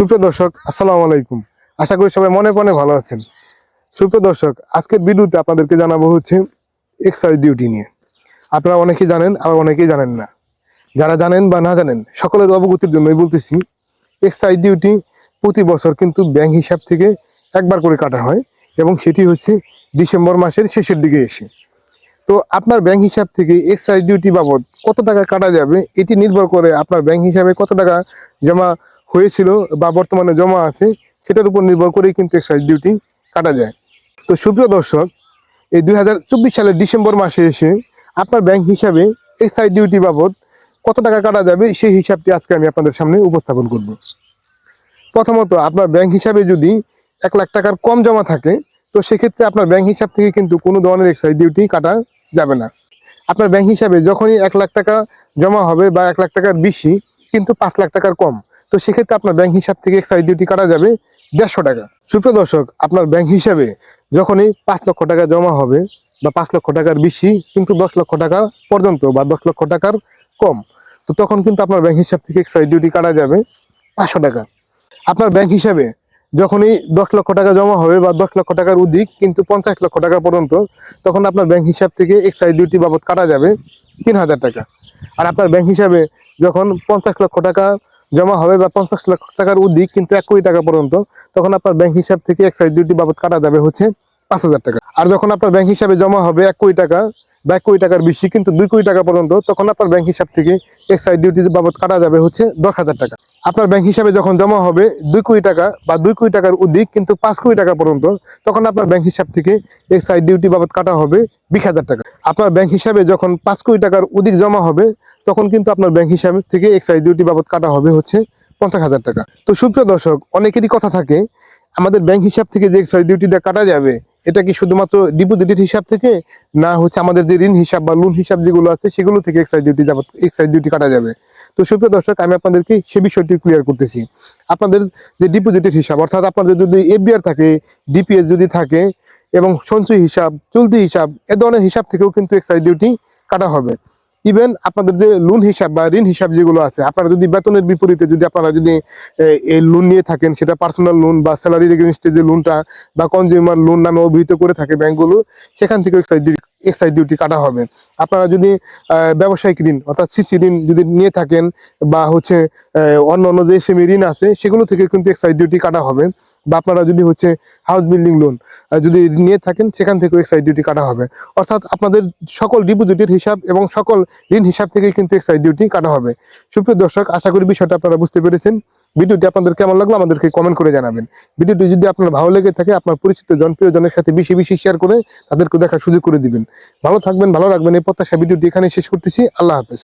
সুপ্রিয় দর্শক, আসসালামু আলাইকুম। আশা করি সবাই মনে মনে ভালো আছেন। সুপ্রিয় দর্শক, আজকের ভিডিওতে আপনাদেরকে জানাব হচ্ছে এক্সাইজ ডিউটি নিয়ে। আপনারা অনেকেই জানেন, আবার অনেকেই জানেন না। যারা জানেন বা না জানেন, সকলের অবগতির জন্যই বলতেছি এক্সাইজ ডিউটি প্রতি বছর কিন্তু ব্যাংক হিসাব থেকে একবার করে কাটা হয় এবং সেটি হচ্ছে ডিসেম্বর মাসের শেষের দিকে এসে। তো আপনার ব্যাংক হিসাব থেকে এক্সাইজ ডিউটি বাবদ কত টাকা কাটা যাবে, এটি নির্ভর করে আপনার ব্যাংক হিসাবে কত টাকা জমা হয়েছিল বা বর্তমানে জমা আছে, সেটার উপর নির্ভর করেই কিন্তু এক্সাইজ ডিউটি কাটা যায়। তো সুপ্রিয় দর্শক, এই দুই হাজার চব্বিশ সালের ডিসেম্বর মাসে এসে আপনার ব্যাংক হিসাবে এক্সাইজ ডিউটি বাবদ কত টাকা কাটা যাবে সেই হিসাবটি আজকে আমি আপনাদের সামনে উপস্থাপন করব। প্রথমত, আপনার ব্যাংক হিসাবে যদি এক লাখ টাকার কম জমা থাকে, তো সেক্ষেত্রে আপনার ব্যাংক হিসাব থেকে কিন্তু কোনো ধরনের এক্সাইজ ডিউটি কাটা যাবে না। আপনার ব্যাংক হিসাবে যখনই এক লাখ টাকা জমা হবে বা এক লাখ টাকার বেশি, কিন্তু পাঁচ লাখ টাকার কম। তো সেক্ষেত্রে আপনার ব্যাংক হিসাব থেকে এক্সাইজ ডিউটি কাটা যাবে দেড়শো টাকা। সুপ্রিয় দর্শক, আপনার ব্যাংক হিসাবে যখনই পাঁচ লক্ষ টাকা জমা হবে বা পাঁচ লক্ষ টাকার বেশি, কিন্তু দশ লক্ষ টাকা পর্যন্ত বা দশ লক্ষ টাকার কম, তো তখন কিন্তু আপনার ব্যাংক হিসাব থেকে এক্সাইজ ডিউটি কাটা যাবে পাঁচশো টাকা। আপনার ব্যাংক হিসাবে যখনই দশ লক্ষ টাকা জমা হবে বা দশ লক্ষ টাকার অধিক, কিন্তু পঞ্চাশ লক্ষ টাকা পর্যন্ত, তখন আপনার ব্যাংক হিসাব থেকে এক্সাইজ ডিউটি বাবদ কাটা যাবে তিন হাজার টাকা। আর আপনার ব্যাংক হিসাবে যখন পঞ্চাশ লক্ষ টাকা জমা হবে বা পঞ্চাশ লাখ টাকার অধিক কিন্তু এক কোটি টাকা পর্যন্ত, তখন আপনার ব্যাংক হিসাব থেকে এক্সাইজ ডিউটি বাবদ কাটা যাবে হচ্ছে পাঁচ হাজার টাকা। আর যখন আপনার ব্যাংক হিসাবে জমা হবে এক কোটি টাকা বা এক কোটি টাকার বেশি, কিন্তু দুই কোটি টাকা পর্যন্ত তখন আপনার ব্যাংক হিসাব থেকে এক্সাইজ ডিউটি বাবদ কাটা যাবে হচ্ছে দশ হাজার টাকা। আপনার ব্যাংক হিসাবে যখন জমা হবে, দুই কোটি টাকা বা দুই কোটি টাকার অধিক, কিন্তু পাঁচ কোটি টাকা পর্যন্ত তখন আপনার ব্যাংক হিসাব থেকে এক্সাইজ ডিউটি বাবদ কাটা হবে বিশ হাজার টাকা। আপনার ব্যাংক হিসাবে যখন পাঁচ কোটি টাকার অধিক জমা হবে, তখন কিন্তু আপনার ব্যাংক হিসাব থেকে এক্সাইজ ডিউটি বাবদ কাটা হবে হচ্ছে পঞ্চাশ হাজার টাকা। তো সুপ্রিয় দর্শক, অনেকেরই কথা থাকে, আমাদের ব্যাংক হিসাব থেকে যে এক্সাইজ ডিউটিটা কাটা যাবে এটা কি শুধুমাত্র ডিপোজিটের হিসাব থেকে, না হচ্ছে আমাদের যে ঋণ হিসাব বা লোন হিসাব যেগুলো আছে, সেগুলো থেকে এক্সাইজ ডিউটি এক্সাইজ ডিউটি কাটা যাবে? তো সুপ্রিয় দর্শক, আমি আপনাদেরকে সে বিষয়টি ক্লিয়ার করতেছি। আপনাদের যে ডিপোজিটের হিসাব, অর্থাৎ আপনাদের যদি এফবিআর থাকে ডিপিএস যদি থাকে, এবং সঞ্চয় হিসাব, চলতি হিসাব, এ ধরনের হিসাব থেকেও কিন্তু এক্সাইজ ডিউটি কাটা হবে। ইভেন আপনাদের যে লোন হিসাব বা ঋণ হিসাব যেগুলো আছে, আপনারা যদি বেতনের বিপরীতে যদি আপনারা যদি এই লোন নিয়ে থাকেন, সেটা পার্সোনাল লোন বা স্যালারি এগেনস্টে যে লোনটা বা কনজিউমার লোন নামে অভিহিত করে থাকে ব্যাংকগুলো, সেখান থেকে এক্সাইজ এক্সাইজ ডিউটি কাটা হবে। আপনারা যদি ব্যবসায়িক ঋণ অর্থাৎ সিসি ঋণ যদি নিয়ে থাকেন বা হচ্ছে অন্য অন্য যে সেমি ঋণ আছে, সেগুলো থেকে কিন্তু এক্সাইজ ডিউটি কাটা হবে। বা আপনারা যদি হচ্ছে হাউস বিল্ডিং লোন যদি নিয়ে থাকেন, সেখান থেকে এক্সাইজ ডিউটি কাটা হবে। অর্থাৎ আপনাদের সকল ডিপোজিটের হিসাব এবং সকল ঋণ হিসাব থেকে কিন্তু এক্সাইজ ডিউটি কাটা হবে। সুপ্রিয় দর্শক, আশা করি বিষয়টা আপনারা বুঝতে পেরেছেন। ভিডিওটি আপনাদের কেমন লাগল আমাদেরকে কমেন্ট করে জানাবেন। ভিডিওটি যদি আপনার ভালো লেগে থাকে, আপনার পরিচিত জনপ্রিয় জনের সাথে বেশি বেশি শেয়ার করে তাদেরকে দেখার সুযোগ করে দিবেন। ভালো থাকবেন, ভালো রাখবেন, এই প্রত্যাশা ভিডিওটি এখানে শেষ করতেছি। আল্লাহ হাফেজ।